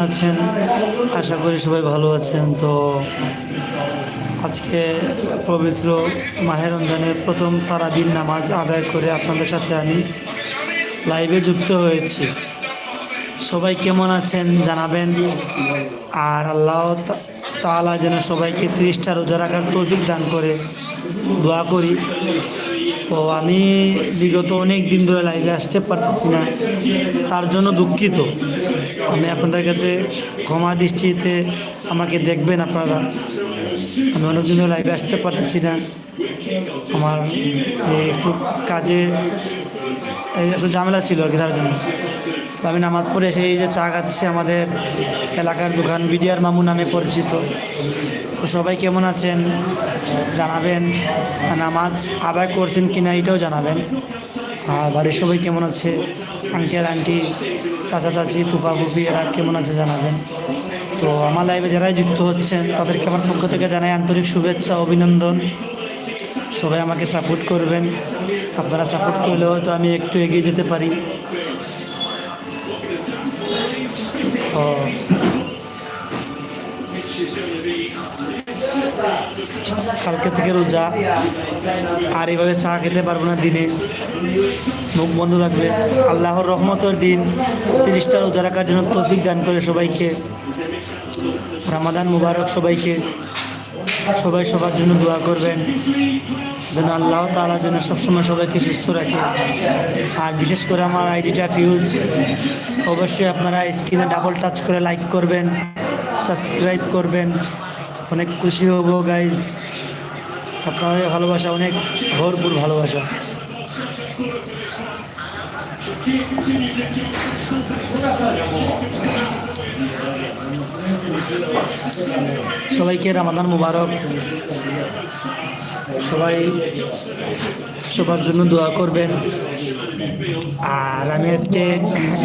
আছেন, আশা করি সবাই ভালো আছেন। তো আজকে পবিত্র মাহের রমজানের প্রথম তারাবির নামাজ আদায় করে আপনাদের সাথে আমি লাইভে যুক্ত হয়েছি। সবাই কেমন আছেন জানাবেন। আর আল্লাহ তা- তাআলা যেন সবাইকে ত্রিশটা রোজা রাখার তৌফিক দান করে। দোয়া করি। তো আমি বিগত অনেক দিন ধরে লাইভে আসতে পারতেছি না। তার জন্য দুঃখিত। আমি আপনাদের কাছে ক্ষমা দৃষ্টিতে আমাকে দেখবেন আপনারা। আমি অনেক দিন ধরে লাইভে আসতে পারতেছি না। আমার একটু কাজে একটু ঝামেলা ছিল আর কি তার জন্য। তো আমি নামাজ পড়ে এসে এই যে চা খাচ্ছি আমাদের এলাকার দোকান বিডিআর মামু নামে পরিচিত। তো সবাই কেমন আছেন? জানাবেন। নামাজ আদায় করছেন কিনা এটাও জানাবেন। আর বাড়ির সবাই কেমন আছে? আঙ্কেল আন্টি চাচা, চাচি, ফুফা, ফুফি, এরা কেমন আছে জানাবেন। তো আমার লাইফে যারাই যুক্ত হচ্ছেন, তাদেরকে আমার পক্ষ থেকে জানাই আন্তরিক শুভেচ্ছা, অভিনন্দন। সবাই আমাকে সাপোর্ট করবেন। আপনারা সাপোর্ট করলে হয়তো আমি একটু এগিয়ে যেতে পারি। ও কালকে থেকে রোজা। আর এভাবে চা খেতে পারব না দিনে। মুখ বন্ধ থাকবে। আল্লাহর রহমতের দিন। তিরিশটা রোজা রাখার জন্য তৌফিক দান করে সবাইকে। রামাদান মুবারক সবাইকে। সবাই সবার জন্য দোয়া করবেন। যেন আল্লাহ তালা যেন সবসময় সবাইকে সুস্থ রাখে। আর বিশেষ করে আমার আইডিটা ফিউজ অবশ্যই আপনারা স্ক্রিনে ডাবল টাচ করে লাইক করবেন সাবস্ক্রাইব করবেন। অনেক খুশি হব গাইজ আপনাদের ভালোবাসা অনেক ভরপুর ভালোবাসা। সবাইকে রামাদান মুবারক। সবাই সবার জন্য দোয়া করবেন। আর আমি আজকে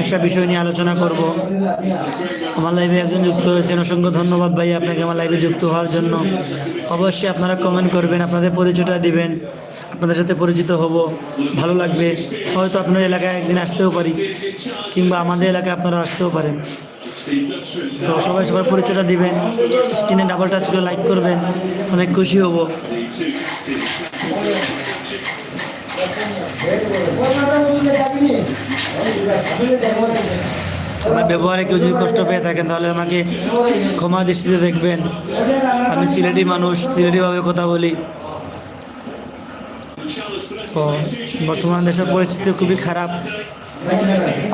একটা বিষয় নিয়ে আলোচনা করব। আমার লাইভে একজন যুক্ত হয়েছেন, অসংখ্য ধন্যবাদ ভাই, আপনাকে আমার লাইভে যুক্ত হওয়ার জন্য। অবশ্যই আপনারা কমেন্ট করবেন, আপনাদের পরিচয়টা দিবেন, আপনাদের সাথে পরিচিত হব, ভালো লাগবে। হয়তো আপনার এলাকায় একদিন আসতেও পারি, কিংবা আমাদের এলাকায় আপনারা আসতেও পারেন। তো সবাই সবার পরিচয়টা দিবেন। স্ক্রিনে ডাবল টাচ করে লাইক করবেন। অনেক খুশি হব। আমার ব্যবহারে কেউ যদি কষ্ট পেয়ে থাকেন, তাহলে আমাকে ক্ষমা দৃষ্টিতে দেখবেন। আমি সিলেটি মানুষ, সিলেটিভাবে কথা বলি। বর্তমান দেশের পরিস্থিতি খুবই খারাপ।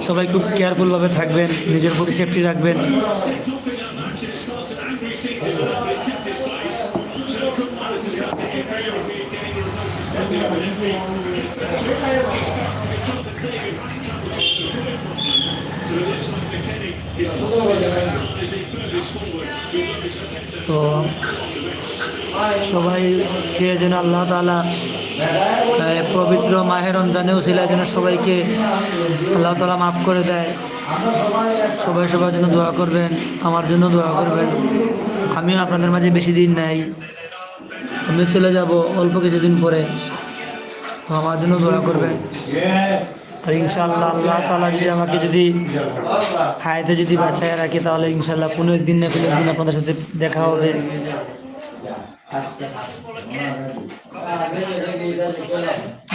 সবাই খুব কেয়ারফুলভাবে থাকবেন নিজের প্রতি সেফটি রাখবেন। তো সবাইকে যেন আল্লাহ তালা পবিত্র মাহের রমজানে উসিলা যেন সবাইকে আল্লাহ তালা মাফ করে দেয়। সবাই সবার জন্য দোয়া করবেন, আমার জন্য দোয়া করবেন। আমিও আপনাদের মাঝে বেশি দিন নাই, আমিও চলে যাব অল্প কিছুদিন পরে। তো আমার জন্য দোয়া করবেন। আর ইনশাল্লাহ আল্লাহ তালা যদি আমাকে যদি হায়াতে যদি বাঁচায় রাখে, তাহলে ইনশাল্লাহ কোনো একদিন না কোনো একদিন আপনাদের সাথে দেখা হবে।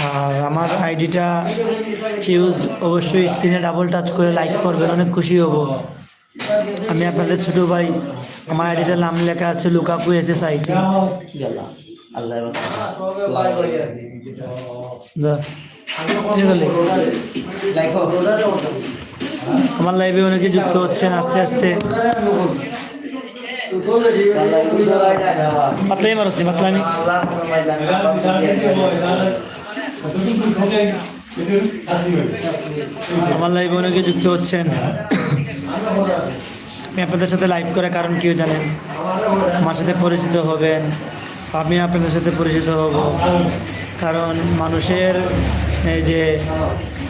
আর আমার আইডিটা ফিউজ অবশ্যই স্ক্রিনে ডাবল টাচ করে লাইক করবেন, অনেক খুশি হব। আমি আপনাদের ছোট ভাই, আমার আইডিতে নাম লেখা আছে লুকাকু এস আল্লাহ আমার লাইভে অনেকে যুক্ত হচ্ছেন, আস্তে আস্তে। পাতলাই পাতলামি আমার লাইভে অনেকে যুক্ত হচ্ছেন। আমি আপনাদের সাথে লাইভ করার কারণ কেউ জানেন? আমার সাথে পরিচিত হবেন। আমি আপনাদের সাথে পরিচিত হব। কারণ মানুষের, এই যে,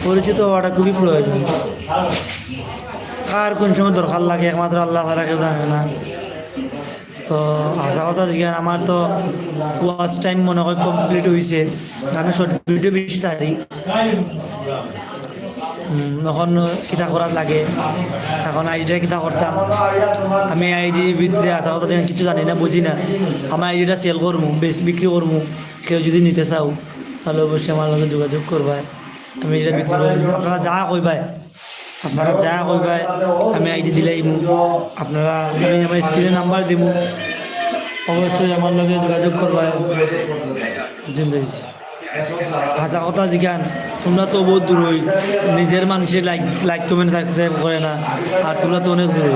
পরিচিত হওয়াটা খুবই প্রয়োজন। কার কোন সময় দরকার লাগে? একমাত্র আল্লাহ তারা কেউ জানে না। তো আশা কথা জিজ্ঞান আমার তো ওয়াচ টাইম মনে হয় কমপ্লিট হয়েছে আমি শর্ট ভিডিও বেশি চাই। তখন কিতা করার লাগে। এখন আইডিটা কিতা করতাম আমি আইডির ভিতরে আসা কথা কিছু জানি না বুঝি না। আমার আইডিটা সেল করব বেশ বিক্রি করব কেউ যদি নিতে চাও তাহলে অবশ্যই আমার লগে যোগাযোগ করবাই আমি এটা বিক্রি করে দিব। আপনারা যা কইবাই। আপনারা যা কইবাই আমি আইডি দিলাই আপনারা আমি আমার স্ক্রিনে নাম্বার দিব অবশ্যই আমার লগে যোগাযোগ করবাই জিন্দাইছি ভাষা কথা জিজ্ঞান, তোমরা তো বহুত দূর হই, নিজের মানুষের লাইক লাইক কমেন্ট সাবস্ক্রাইব করে না, আর তোমরা তো অনেক দূর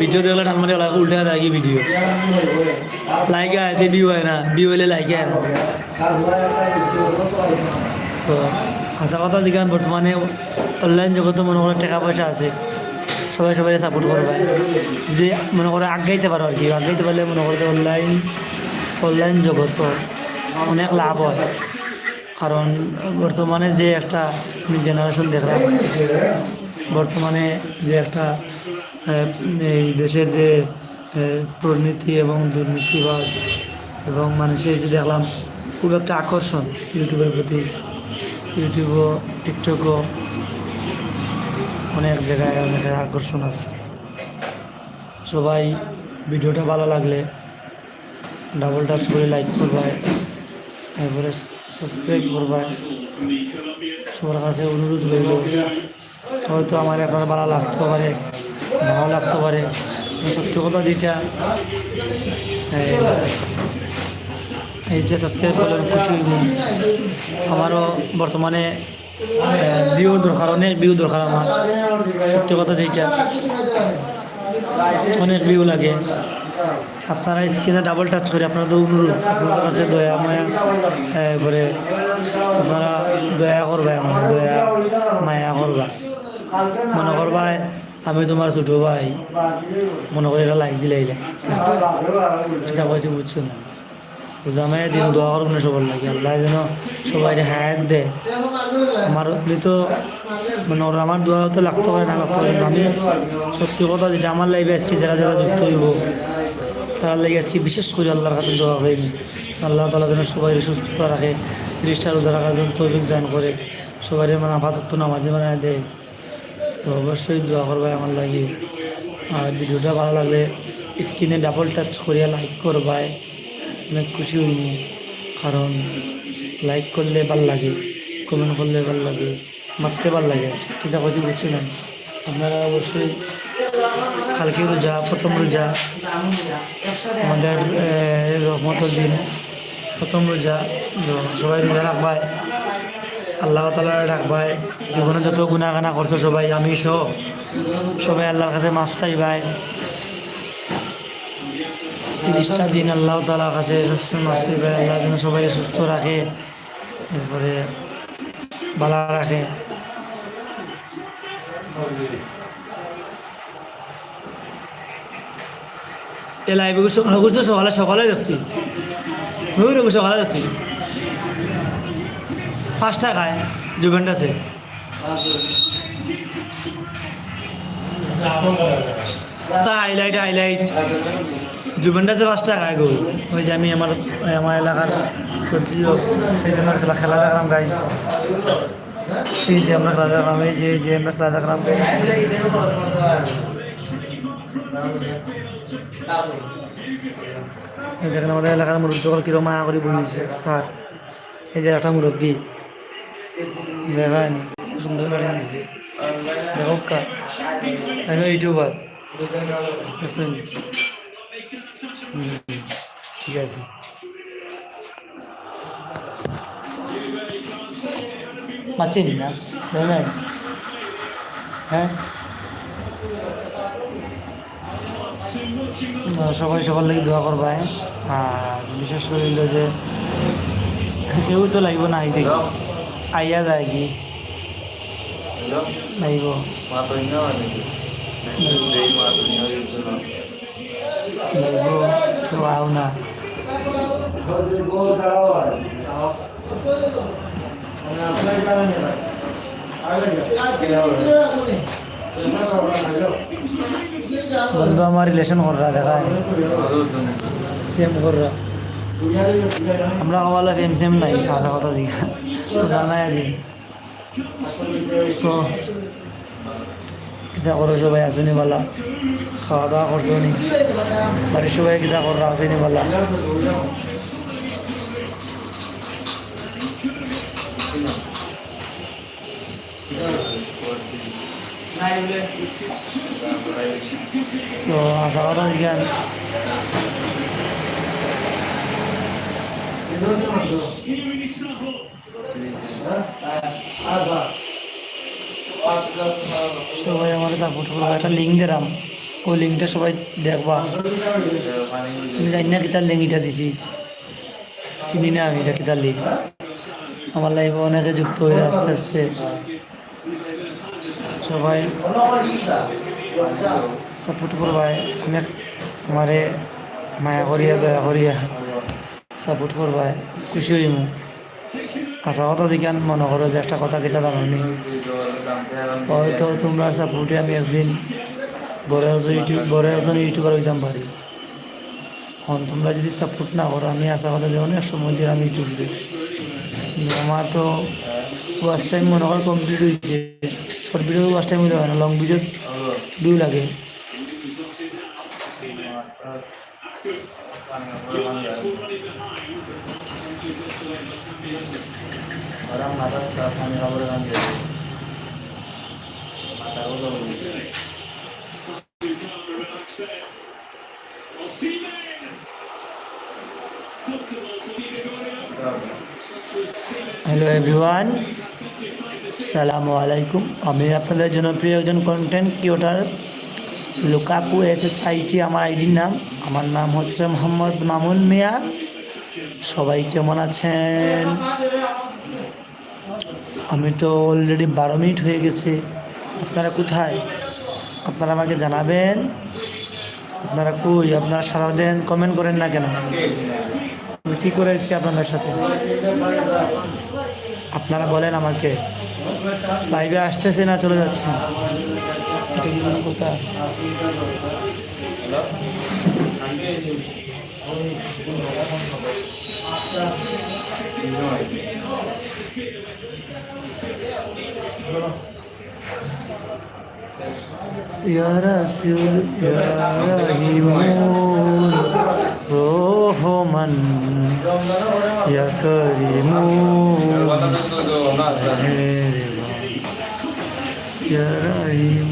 ভিডিও দেখলে ঠান্ডা লাগে উল্টে থাকি ভিডিও লাইক আয় ভিউ হয় না ভিউ হলে লাইক আয়। না তো ভাষা কথা জিজ্ঞান বর্তমানে অনলাইন জগতে মনে করে টাকা পয়সা আছে। সবাই সবাই সাপোর্ট করবে যদি মনে করে আগাইতে পারো আর কি আগাইতে পারলে মনে করতে অনলাইন অনলাইন জগৎ অনেক লাভ হয়। কারণ বর্তমানে যে একটা আমি জেনারেশন দেখলাম বর্তমানে যে একটা এই দেশের যে দুর্নীতি এবং দুর্নীতিবাদ এবং মানুষের যে দেখলাম, খুব একটা আকর্ষণ ইউটিউবের প্রতি। ইউটিউবও টিকটকও অনেক জায়গায় অনেক আকর্ষণ আছে। সবাই ভিডিওটা ভালো লাগলে ডাবল টাচ করে লাইক করবায় তারপরে সাবস্ক্রাইব করবায় সবার কাছে অনুরোধ রইল, হয়তো আমার আপনার ভালো লাগতে পারে, ভালো লাগতে পারে সত্যি কথা যেটা এইটা সাবস্ক্রাইব করলে খুশি হইব। আমারও বর্তমানে ভিউ দরকার, অনেক ভিউ দরকার আমার। সত্যি কথা যেটা অনেক ভিউ লাগে। আপনারা স্ক্রিনে ডাবল টাচ করে আপনাদের অনুরোধ, আপনাদের কাছে দয়া, মায়া করে আপনারা দয়া করবা আমার দয়া, মায়া করবা। মনে করবা, আমি তোমার ছোটো ভাই। মনে করে এটা লাইক দিলে সেটা কইছি বুঝছ না। জামাই দিন, দোয়া করব না সবার লাগে। আল্লাহ যেন সবাই হায়াত দেয় আমার তো মানে ওরা আমার দোয়া তো লাগতে পারে, না লাগতে পারে। আমি সত্যি কথা যেটা আমার লাইফে আজকে যারা যারা যুক্ত হইব, তার লাগে আজকে বিশেষ করে আল্লাহর কাছে দোয়া করি। আল্লাহ তালা যেন সবাই সুস্থতা রাখে তিরিশটা রোজা রাখার জন্য তৌফিক দান করে। সবাই মানে আপাতত নামাজে বানায় দেয় তো অবশ্যই দোয়া করবে আমার লাগে। আর ভিডিওটা ভালো লাগলে স্ক্রিনে ডাবল টাচ করিয়া লাইক করবায় অনেক খুশি হইব। কারণ লাইক করলে ভালো লাগে কমেন্ট করলে ভালো লাগে, মারতে ভালো লাগে। কিন্তু কথা বুঝছি না? আপনারা অবশ্যই কালকে রোজা, প্রথম রোজা, আমাদের রহমতের দিন। প্রথম রোজা সবাই রোজা রাখবায় আল্লাহ তালা রাখবায় জীবনে যত গুণাগানা করছ সবাই আমি সহ। সবাই আল্লাহর কাছে মাফ চাইবাই। তিরিশটা দিন আল্লাহ তালার কাছে আল্লাহ যেন সবাই সুস্থ রাখে, এরপরে ভালো রাখে। এ সকালে সকালে দেখছি। সকালে দেখছি। তা হাইলাইট হাইলাইট জুভেন্টাসে পাঁচটা খায় গো। ওই যে আমি আমার আমার এলাকার সত্যি এই যে আমরা খেলা- খেলা দেখলাম গাই এই যে আমরা খেলা দেখলাম, এই যে যে আমরা খেলা দেখলাম। দেখেন আমাদের এলাকার মুরব্বী সকল কিরম মায়া করে বসেছে স্যার, এই যে একটা মুরব্বী। খুব সুন্দর গাড়ি দিচ্ছে দেখো কা ইউটিউবার। ঠিক আছে। মাছেনি না দেখেন হ্যাঁ আহ, সবাই সবার লাগি দোয়া করবা হ্যাঁ? আর বিশেষ করে যে কেউ তো লাগব না আই দেখি আইয়া যায় কি? লাগব না বন্ধু আমার রিলেশন কর রা দেখা প্রেম কর রা আমরা হওয়ালা প্রেম সেম নাই আসা কথা দিঘা জানাই দিন তো করো সবাই আসুনি বলা খাওয়া দাওয়া করছ নি? বাড়ির সবাই কিতা করো আসেনি বলা তো আশা করা জ্ঞান সবাই আমার সাপোর্ট করব, একটা লিঙ্ক দিলাম ওই লিঙ্কটা সবাই দেখবা। আমি জানি না কিতার লিঙ্ক এটা দিছি। চিনি না আমি এটা কিতার লিঙ্ক আমার লাইফে অনেকে যুক্ত হয়ে আস্তে আস্তে। সবাই সাপোর্ট করবাই আমি আমারে মায়া করিয়া, দয়া করিয়া সাপোর্ট করবাই খুশি হইমু। আশা কথা দেখে মনে করো যে একটা কথা কেটা জানি হয়তো তোমরা সাপোর্টে আমি একদিন বড় একজন ইউটিউব, বড় একজন ইউটিউবার হইতাম পারি। এখন তোমরা যদি সাপোর্ট না করো, আমি আশা কথা যে অনেক সময় দিয়ে আমি ইউটিউব দিই। আমার তো ওয়াচ টাইম মনে করো কমপ্লিট হয়েছে শর্ট ভিডিও ওয়াচ টাইম হইতে হয় না লং ভিডিও ভিউ লাগে। Dia. Mata ulo. Hello everyone সালামু আলাইকুম আমি আপনাদের জনপ্রিয় একজন content creator Lukaku S S IT আমার আইডির নাম আমার নাম হচ্ছে মোহাম্মদ মামুন মিয়া সবাই কেমন আছেন আমি তো অলরেডি বারো মিনিট হয়ে গেছে। আপনারা কোথায়? আপনারা আমাকে জানাবেন। আপনারা কই? আপনারা সারাদিন কমেন্ট করেন না কেন? আমি কী করেছি আপনাদের সাথে? আপনারা বলেন আমাকে। লাইভে আসতেছে না, চলে যাচ্ছে। এটা কি Ya Rasul Ya Rahimun Rohman Ya Karimun Ya Rahimun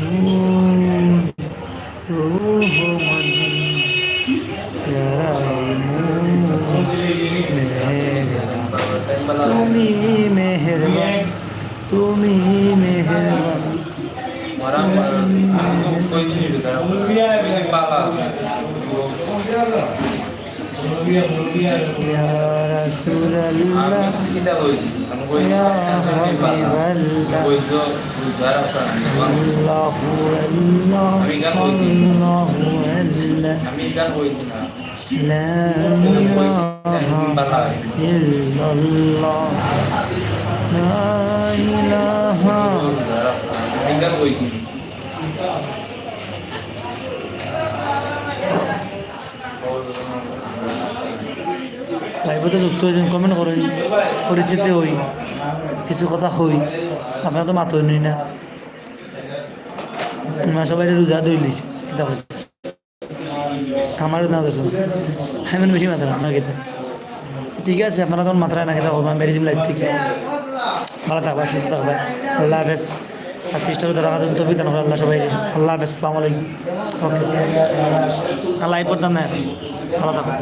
sana. الله الله الله الله Kami kan kau ini. لا إله إلا الله লাইভতে যুক্ত হয়েছেন কমেন্ট করেন পরিচিত হই কিছু কথা হই আপনারা তো মাতো নি। না আমরা সবাই রোজা ধরিলিস কিতাব আমারও না দেখুন আমি বেশি মাত্রা না খেতে ঠিক আছে আপনারা তখন মাত্রায় না খেতে করবেন বেরিয়ে লাইভ থেকে ভালো থাকবা সুস্থ থাকবা আল্লাহ হাফেজ। আর খ্রিস্টান দ্বারা তো বিধান করে আল্লাহ সবাই আল্লাহ হাফেজ, সালাম আলাইকুম। ওকে। আল্লাহ এই না ভালো থাকো।